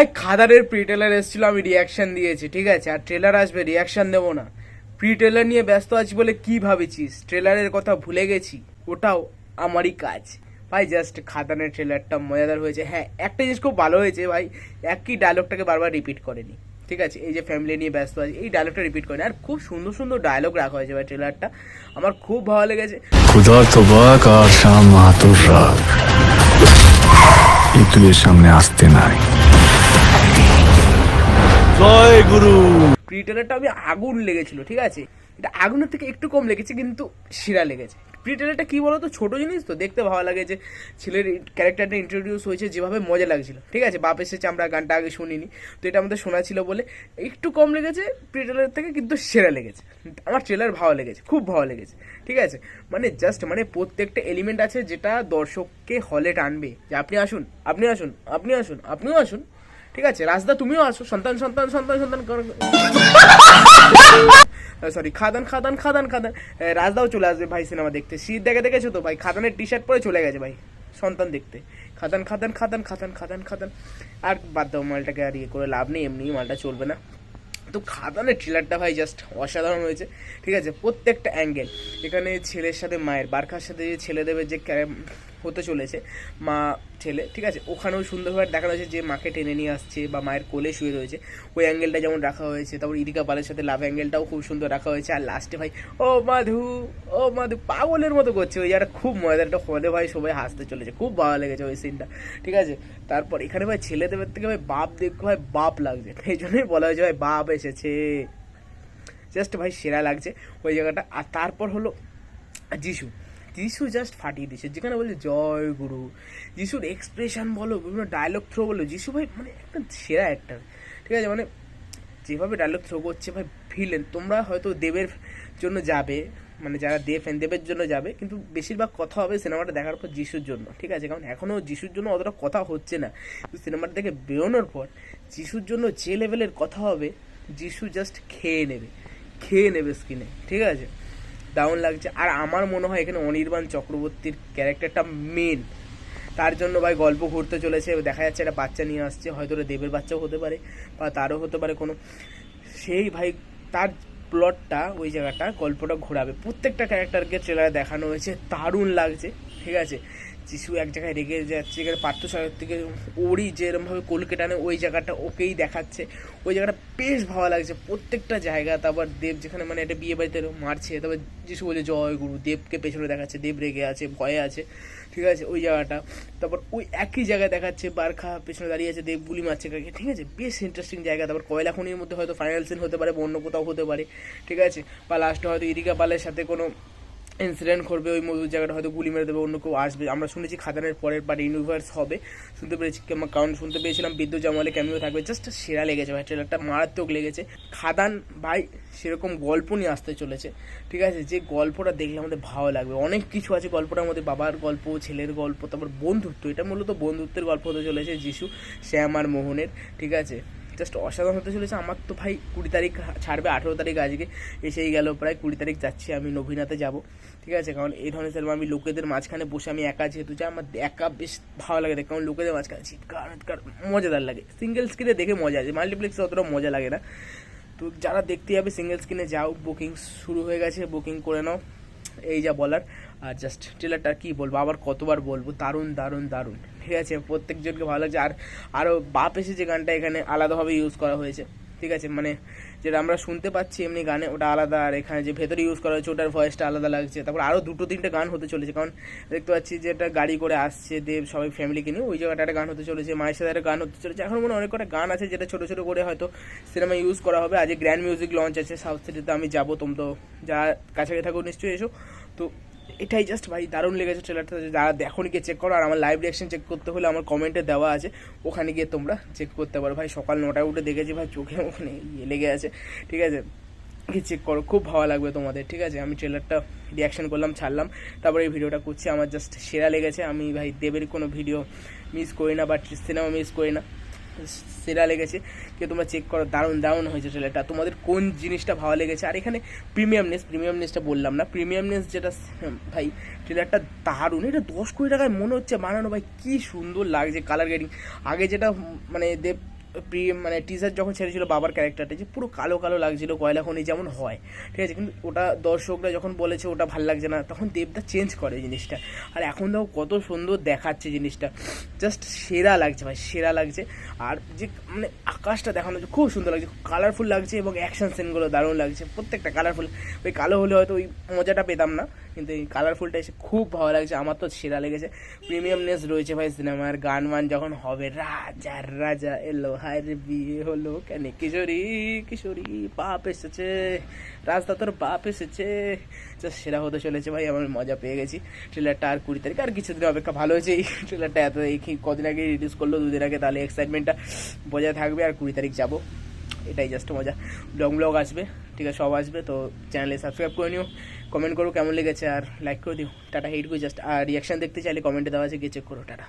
ভাই, খাদারের pre trailer এসেছিল, আমি রিয়াকশন দিয়েছি, ঠিক আছে? আর ট্রেলার আসবে রিয়াকশন দেবো না। প্রি ট্রেলার নিয়ে ব্যস্ত আছি বলে কি ভাবেছিস? ট্রেলারের কথা ভুলে গেছি, ওটাও আমারই কাজ। ভাই জাস্ট খাদানের ট্রেলারটা মজাদার হয়েছে। হ্যাঁ একটা জিনিস খুব ভালো হয়েছে ভাই, একই ডায়লগটাকে বারবার রিপিট করেনি, ঠিক আছে? এই যে ফ্যামিলি নিয়ে ব্যস্ত আছে, এই ডায়লগটা রিপিট করেনি। আর খুব সুন্দর সুন্দর ডায়লগ রাখা হয়েছে ভাই ট্রেলারটা আমার খুব ভালো লেগেছে। সামনে আসতে নাই। জয় গুরু। প্রি ট্রেলারটা আমি আগুন লেগেছিল, ঠিক আছে? এটা আগুনের থেকে একটু কম লেগেছে, কিন্তু শিরা লেগেছে। প্রি ট্রেলারটা কি বলতো? ছোট জিনিস তো, দেখতে ভালো লাগে যে ছেলের ক্যারেক্টারটা ইন্ট্রোডিউস হয়েছে, যেভাবে মজা লাগছিল, ঠিক আছে? বাপ এসেছে আমরা গানটা আগে শুনিনি, তো এটা আমাদের শোনা ছিল বলে একটু কম লেগেছে প্রি ট্রেলার থেকে, কিন্তু সেরা লেগেছে। আমার ট্রেলার ভালো লেগেছে, খুব ভালো লেগেছে, ঠিক আছে? মানে জাস্ট মানে প্রত্যেকটা এলিমেন্ট আছে যেটা দর্শককে হলে টানবে। যে আপনি আসুন আপনি আসুন আপনি আসুন, আপনিও আসুন ঠিক আছে, রাজদা তুমিও আসো, সন্তান সন্তান সন্তান সন্তান কর। সরি খাদান খাদান খাদান খাদান। রাজদাও চলে আসবে ভাই সিনেমা দেখতে। শীত দেখে দেখেছ তো ভাই? খাদানের টি শার্ট পরে চলে গেছে ভাই, সন্তান দেখতে। খাদান খাদান খাদান খাদান খাদান খাদান। আর বাদ দাও, মালটাকে আর ইয়ে করে লাভ নেই, এমনি মালটা চলবে না। তো খাদানের ট্রেলারটা ভাই জাস্ট অসাধারণ হয়েছে। ঠিক আছে, প্রত্যেকটা অ্যাঙ্গেল এখানে ছেলের সাথে মায়ের, বারখার সাথে যে ছেলেদেবের যে ক্যারে- হতে চলেছে। মা, ছেলে, ঠিক আছে? ওখানেও সুন্দরভাবে দেখানো হয়েছে যে মাকে টেনে নিয়ে আসছে বা মায়ের কোলে শুয়ে রয়েছে। ওই অ্যাঙ্গেলটা যেমন রাখা হয়েছে, তারপর ইদিকা পালের সাথে লাভ অ্যাঙ্গেলটাও খুব সুন্দর রাখা হয়েছে। আর লাস্টে ভাই, ও মাধু ও মাধু, পাগলের মতো করছে ওই জায়গাটা। খুব মজাদার। একটা হলে ভাই সবাই হাসতে চলেছে। খুব ভালো লেগেছে ওই সিনটা ঠিক আছে? তারপর এখানে ভাই ছেলেদেবের থেকে ভাই বাপ দেখতে ভাই বাপ লাগছে। এই জন্যই বলা হয়েছে ভাই বাপ এসেছে। জাস্ট ভাই সেরা লাগছে ওই জায়গাটা। আর তারপর হলো যিশু। যিশু জাস্ট ফাটিয়ে দিয়েছে। যেখানে বলছে জয় গুরু। যিশুর এক্সপ্রেশন বলো, বিভিন্ন ডায়লগ থ্রো বলো, যিশু ভাই মানে একটা সেরা একটা ঠিক আছে? মানে যেভাবে ডায়লগ থ্রো করছে ভাই ভিলেন তোমরা হয়তো দেবের জন্য যাবে মানে যারা দেব ফ্যান দেবের জন্য যাবে, কিন্তু বেশিরভাগ কথা হবে সিনেমাটা দেখার পর যিশুর জন্য। ঠিক আছে? কারণ এখনও যিশুর জন্য অতটা কথা হচ্ছে না। কিন্তু সিনেমাটা থেকে বেরোনোর পর যিশুর জন্য যে লেভেলের কথা হবে, যিশু জাস্ট খেয়ে নেবে। খেয়ে নেবে স্ক্রিনে ঠিক আছে? দারুণ লাগছে। আর আমার মনে হয় এখানে অনির্বাণ চক্রবর্তীর ক্যারেক্টারটা মেন তার জন্য ভাই গল্প ঘুরতে চলেছে, দেখা যাচ্ছে একটা বাচ্চা নিয়ে আসছে, হয়তো দেবের বাচ্চাও হতে পারে বা তারও হতে পারে কোনো। সেই ভাই, তার প্লটটা ওই জায়গাটা গল্পটা ঘোরাবে। প্রত্যেকটা ক্যারেক্টারকে ট্রেলারে দেখানো হয়েছে, দারুণ লাগছে, ঠিক আছে? যিশু এক জায়গায় রেগে যাচ্ছে এখানে পার্থ থেকে ওরই যেরমভাবে কলকাতানে ওই জায়গাটা ওকেই দেখাচ্ছে। ওই জায়গাটা বেশ ভালো লাগছে। প্রত্যেকটা জায়গা, তারপর দেব যেখানে মানে একটা বিয়ে বাড়িতে মারছে, তারপর যিশু বলছে, জয় গুরু। দেবকে পেছনে দেখাচ্ছে, দেব রেগে আছে, ভয়ে আছে। ঠিক আছে, ওই জায়গাটা। তারপর ওই একই জায়গায় দেখাচ্ছে, বারখা পেছনে দাঁড়িয়ে আছে, দেব গুলি মারছে কাকে। ঠিক আছে, বেশ ইন্টারেস্টিং জায়গা। তারপর কয়লা খনির মধ্যে হয়তো ফাইনাল সিন হতে পারে বা অন্য কোথাও হতে পারে। ঠিক আছে, বা লাস্টে হয়তো ইরিকা পালের সাথে কোনো ইনসিডেন্ট করবে ওই মধুর জায়গাটা হয়তো গুলি মেরে দেবে, অন্য কেউ আসবে। আমরা শুনেছি খাদানের পরের পার্ট ইউনিভার্স হবে। শুনতে পেরেছি কারণ শুনতে পেয়েছিলাম, বিদ্যুৎ জামালে ক্যামিও থাকবে জাস্ট সেরা লেগেছে ভাই ট্রেলারটা মারাত্মক লেগেছে। খাদান ভাই সেরকম গল্প নিয়ে আসতে চলেছে, ঠিক আছে? যে গল্পটা দেখলে আমাদের ভালো লাগবে। অনেক কিছু আছে গল্পটার মধ্যে, বাবার গল্প, ছেলের গল্প, তারপর বন্ধুত্ব, এটা মূলত বন্ধুত্বের গল্প হতে চলেছে যিশু, শ্যাম আর মোহনের, ঠিক আছে? জাস্ট অসাধারণ হতে চলেছে। আমার তো ভাই কুড়ি তারিখ ছাড়বে, আঠেরো তারিখ আজকে। এসেই গেল, প্রায় কুড়ি তারিখ যাচ্ছি আমি নবীনাতে যাব, ঠিক আছে? কারণ এই ধরনের সিনেমা আমি লোকেদের মাঝখানে বসে আমি একা যেহেতু যাই আমার একা বেশ ভালো লাগে কারণ লোকেদের মাঝখানে চিৎকার মজাদার লাগে। সিঙ্গেল স্ক্রিনে দেখে মজা আছে মাল্টিপ্লেক্সে অতটা মজা লাগে না। তো যারা দেখতে যাবে সিঙ্গেল স্ক্রিনে যাও বুকিং শুরু হয়ে গেছে বুকিং করে নাও। এই যা বলার, আর জাস্ট ট্রেলারটা কী বলব, আবার কতবার বলব, দারুণ দারুণ দারুণ। ঠিক আছে, প্রত্যেকজনকে ভালো লাগছে। আর আরও বাপ এসে যে গানটা এখানে আলাদাভাবে ইউজ করা হয়েছে, ঠিক আছে? মানে যেটা আমরা শুনতে পাচ্ছি এমনি গানে, ওটা আলাদা। আর এখানে যে ভেতরে ইউজ করা হয়েছে, ওটার ভয়েসটা আলাদা লাগছে। তারপর আরও দুটো তিনটে গান হতে চলেছে, কারণ দেখতে পাচ্ছি যে একটা গাড়ি করে আসছে দেব সবাই ফ্যামিলিকে নিয়ে। ওই জায়গাটা একটা গান হতে চলেছে, মায়ের সাথে একটা গান হতে চলেছে। এখন মনে অনেক কটা গান আছে যেটা ছোটো ছোটো করে হয়তো সিনেমা ইউজ করা হবে। আজকে গ্র্যান্ড মিউজিক লঞ্চ আছে সাউথ সিটিতে আমি যাব তোম তো যারা কাছাকাছি থাকো নিশ্চয়ই এসো। তো এটাই জাস্ট ভাই, দারুণ লেগেছে ট্রেলারটা যারা দেখো গিয়ে চেক করো, আর আমার লাইভ রিয়াকশন চেক করতে হলে আমার কমেন্টে দেওয়া আছে। ওখানে গিয়ে তোমরা চেক করতে পারো। ভাই, সকাল নটায় উঠে দেখেছি ভাই, চোখে ওখানে ইয়ে লেগে আছে। ঠিক আছে? গিয়ে চেক করো, খুব ভালো লাগবে তোমাদের। ঠিক আছে? আমি ট্রেলারটা রিয়াকশন করলাম, ছাড়লাম। তারপরে এই ভিডিওটা করছি। আমার জাস্ট সেরা লেগেছে। আমি ভাই, দেবের কোনো ভিডিও মিস করি না বা সিনেমা মিস করি না। সেরা লেগেছে। কে তোমরা চেক করো, দারুণ দারুণ হয়েছে ট্রেলারটা তোমাদের কোন জিনিসটা ভালো লেগেছে? আর এখানে প্রিমিয়ামনেস প্রিমিয়ামনেসটা বললাম না। প্রিমিয়ামনেস যেটা ভাই ট্রেলারটা দারুণ। এটা দশ কোটি টাকায় মনে হচ্ছে বানানো। ভাই, কী সুন্দর লাগছে কালার গ্রেডিং আগে যেটা মানে দেব প্রি মানে টিজার যখন ছেড়েছিল বাবার ক্যারেক্টারটা যে পুরো কালো কালো লাগছিল, কয়লা খনি যেমন হয়, ঠিক আছে? কিন্তু ওটা দর্শকরা যখন বলেছে ওটা ভালো লাগছে না, তখন দেবদা চেঞ্জ করে জিনিসটা। আর এখন দেখো কত সুন্দর দেখাচ্ছে জিনিসটা। জাস্ট সেরা লাগছে ভাই, সেরা লাগছে। আর যে মানে আকাশটা দেখানো হচ্ছে, খুব সুন্দর লাগছে কালারফুল লাগছে এবং অ্যাকশন সিনগুলো দারুণ লাগছে, প্রত্যেকটা কালারফুল ওই কালো হলে হয়তো ওই মজাটা পেতাম না কিন্তু এই কালারফুলটা এসে খুব ভালো লাগছে। আমার তো সেরা লেগেছে। প্রিমিয়ামনেস রয়েছে ভাই সিনেমার। গান মান যখন হবে, রাজা রাজা এলো হায় রে বিয়ে হলো কেন? কিশোরী কিশোরী, বাপ এসেছে। রাস্তা তোর বাপ এসেছে। জাস্ট সেরা হতে চলেছে ভাই আমার মজা পেয়ে গেছি। ট্রেলারটা আর কুড়ি তারিখ, আর কিছুদিন অপেক্ষা ভালো হয়েছে। এই ট্রেলারটা এত কদিন আগে রিলিজ করল, দুদিন আগে, তাহলে এক্সাইটমেন্টটা বজায় থাকবে, আর কুড়ি তারিখ যাব। এটাই জাস্ট মজা। ব্লগ ব্লগ আসবে, ঠিক আছে, সব আসবে, তো চ্যানেলে সাবস্ক্রাইব করে নিও। কমেন্ট করো কেমন লেগেছে আর লাইক করে দিও। টাটা হেট করে জাস্ট আর রিয়াকশান দেখতে চাইলে কমেন্টে দেওয়া আছে, গিয়ে চেক করো। টাটা।